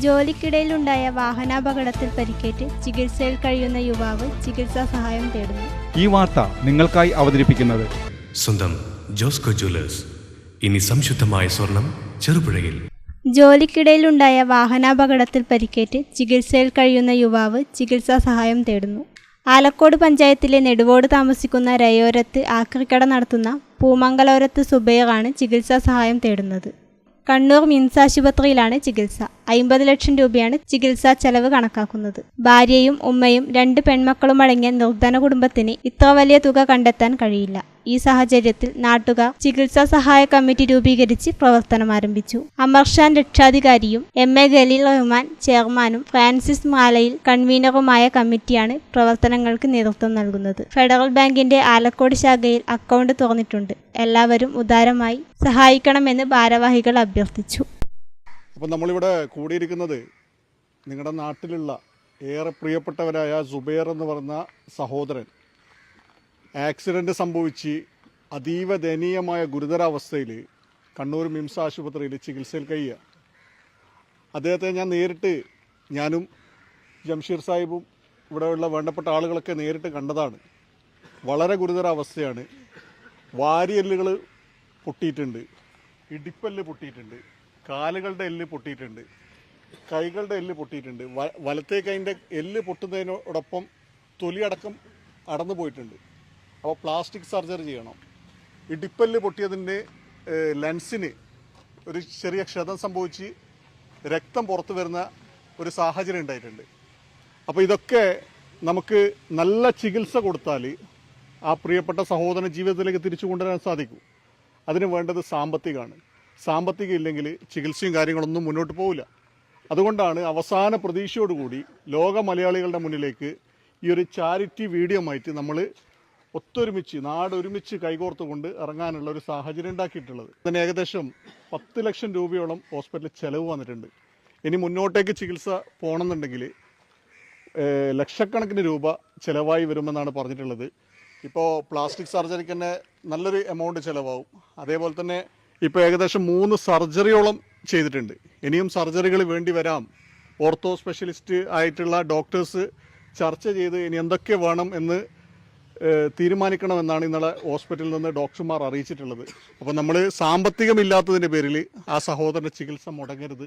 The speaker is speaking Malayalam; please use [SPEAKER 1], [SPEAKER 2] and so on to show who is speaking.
[SPEAKER 1] ജോലിക്കിടയിലുണ്ടായ വാഹനാപകടത്തിൽ പരിക്കേറ്റ് ചികിത്സയിൽ കഴിയുന്ന യുവാവ് ചികിത്സാ സഹായം തേടുന്നു.
[SPEAKER 2] ഈ വാർത്ത നിങ്ങൾക്കായി അവതരിപ്പിക്കുന്നത്.
[SPEAKER 3] സ്വന്തം ജോസ്കോ ജ്വല്ലേഴ്സ്. ഇനി സംശുദ്ധമായ സ്വർണം ചെറുപുഴയിൽ.
[SPEAKER 1] ജോലിക്കിടയിലുണ്ടായ വാഹനാപകടത്തിൽ പരിക്കേറ്റ് ചികിത്സയിൽ കഴിയുന്ന യുവാവ് ചികിത്സാ സഹായം തേടുന്നു. ആലക്കോട് പഞ്ചായത്തിലെ നെടുവോട് താമസിക്കുന്ന രയോരത്ത് ആക്രിക്കട നടത്തുന്ന പൂമംഗലോരത്ത് സുബൈറാണ് ചികിത്സാ സഹായം തേടുന്നത്. കണ്ണൂർ മിംസ് ആശുപത്രിയിലാണ് ചികിത്സ. അയിമ്പത് ലക്ഷം രൂപയാണ് ചികിത്സാ ചെലവ് കണക്കാക്കുന്നത്. ഭാര്യയും ഉമ്മയും രണ്ട് പെൺമക്കളും അടങ്ങിയ നിർധന കുടുംബത്തിന് ഇത്ര വലിയ തുക കണ്ടെത്താൻ കഴിയില്ല. ഈ സാഹചര്യത്തിൽ നാട്ടുകാർ ചികിത്സാ സഹായ കമ്മിറ്റി രൂപീകരിച്ച് പ്രവർത്തനം ആരംഭിച്ചു. അമർഷാൻ രക്ഷാധികാരിയും എം എ ഖലീൽ റഹ്മാൻ ചെയർമാനും ഫ്രാൻസിസ് മാലയിൽ കൺവീനറുമായ കമ്മിറ്റിയാണ് പ്രവർത്തനങ്ങൾക്ക് നേതൃത്വം നൽകുന്നത്. ഫെഡറൽ ബാങ്കിന്റെ ആലക്കോട് ശാഖയിൽ അക്കൗണ്ട് തുറന്നിട്ടുണ്ട്. എല്ലാവരും ഉദാരമായി സഹായിക്കണമെന്ന് ഭാരവാഹികൾ അഭ്യർത്ഥിച്ചു.
[SPEAKER 4] അപ്പോൾ നമ്മളിവിടെ കൂടിയിരിക്കുന്നത് നിങ്ങളുടെ നാട്ടിലുള്ള ഏറെ പ്രിയപ്പെട്ടവരായ സുബൈർ എന്ന് പറഞ്ഞ സഹോദരൻ. ആക്സിഡന്റ് സംഭവിച്ച് അതീവ ദയനീയമായ ഗുരുതരാവസ്ഥയിൽ കണ്ണൂർ മിംസ് ആശുപത്രിയിൽ ചികിത്സയിൽ കഴിയുക. അദ്ദേഹത്തെ ഞാൻ നേരിട്ട് ഞാനും ജംഷീർ സാഹിബും ഇവിടെയുള്ള വേണ്ടപ്പെട്ട ആളുകളൊക്കെ നേരിട്ട് കണ്ടതാണ്. വളരെ ഗുരുതരാവസ്ഥയാണ്. വാരിയല്ലുകൾ പൊട്ടിയിട്ടുണ്ട്. ഇടിപ്പല്ല് പൊട്ടിയിട്ടുണ്ട്. കാലുകളുടെ എല്ല് പൊട്ടിയിട്ടുണ്ട്. കൈകളുടെ എല്ല് പൊട്ടിയിട്ടുണ്ട്. വലത്തേ കൈന്റെ എല്ല് പൊട്ടുന്നതിനോടൊപ്പം തൊലിയടക്കം അടന്നു പോയിട്ടുണ്ട്. അപ്പോൾ പ്ലാസ്റ്റിക് സർജറി ചെയ്യണം. ഇടിപ്പല്ല് പൊട്ടിയതിന്റെ ലെൻസിന് ഒരു ചെറിയ ക്ഷതം സംഭവിച്ച് രക്തം പുറത്തു വരുന്ന ഒരു സാഹചര്യം ഉണ്ടായിട്ടുണ്ട്. അപ്പോൾ ഇതൊക്കെ നമുക്ക് നല്ല ചികിത്സ കൊടുത്താൽ ആ പ്രിയപ്പെട്ട സഹോദരൻ ജീവിതത്തിലേക്ക് തിരിച്ചു കൊണ്ടുവരാൻ സാധിക്കും. അതിന് വേണ്ടത് സാമ്പത്തികമാണ്. സാമ്പത്തികം ഇല്ലെങ്കിൽ ചികിത്സയും കാര്യങ്ങളൊന്നും മുന്നോട്ട് പോവില്ല. അതുകൊണ്ടാണ് അവസാന പ്രതീക്ഷയോടുകൂടി ലോക മലയാളികളുടെ മുന്നിലേക്ക് ഈ ഒരു ചാരിറ്റി വീഡിയോ ആയിട്ട് നമ്മൾ ഒത്തൊരുമിച്ച് നാടൊരുമിച്ച് കൈകോർത്തുകൊണ്ട് ഇറങ്ങാനുള്ള ഒരു സാഹചര്യം ഉണ്ടാക്കിയിട്ടുള്ളത്. അതിന് ഏകദേശം പത്ത് ലക്ഷം രൂപയോളം ഹോസ്പിറ്റലിൽ ചെലവ് വന്നിട്ടുണ്ട്. ഇനി മുന്നോട്ടേക്ക് ചികിത്സ പോകണമെന്നുണ്ടെങ്കിൽ ലക്ഷക്കണക്കിന് രൂപ ചിലവായി വരുമെന്നാണ് പറഞ്ഞിട്ടുള്ളത്. ഇപ്പോൾ പ്ലാസ്റ്റിക് സർജറിക്ക് തന്നെ നല്ലൊരു എമൗണ്ട് ചിലവാകും. അതേപോലെ തന്നെ ഇപ്പോൾ ഏകദേശം മൂന്ന് സർജറിയോളം ചെയ്തിട്ടുണ്ട്. ഇനിയും സർജറികൾ വേണ്ടി വരാം. ഓർത്തോ സ്പെഷ്യലിസ്റ്റ് ആയിട്ടുള്ള ഡോക്ടേഴ്സ് ചർച്ച ചെയ്ത് ഇനി എന്തൊക്കെ വേണം എന്ന് തീരുമാനിക്കണമെന്നാണ് ഇന്നലെ ഹോസ്പിറ്റലിൽ നിന്ന് ഡോക്ടർമാർ അറിയിച്ചിട്ടുള്ളത്. അപ്പോൾ നമ്മൾ സാമ്പത്തികമില്ലാത്തതിന്റെ പേരിൽ ആ സഹോദരന്റെ ചികിത്സ മുടങ്ങരുത്.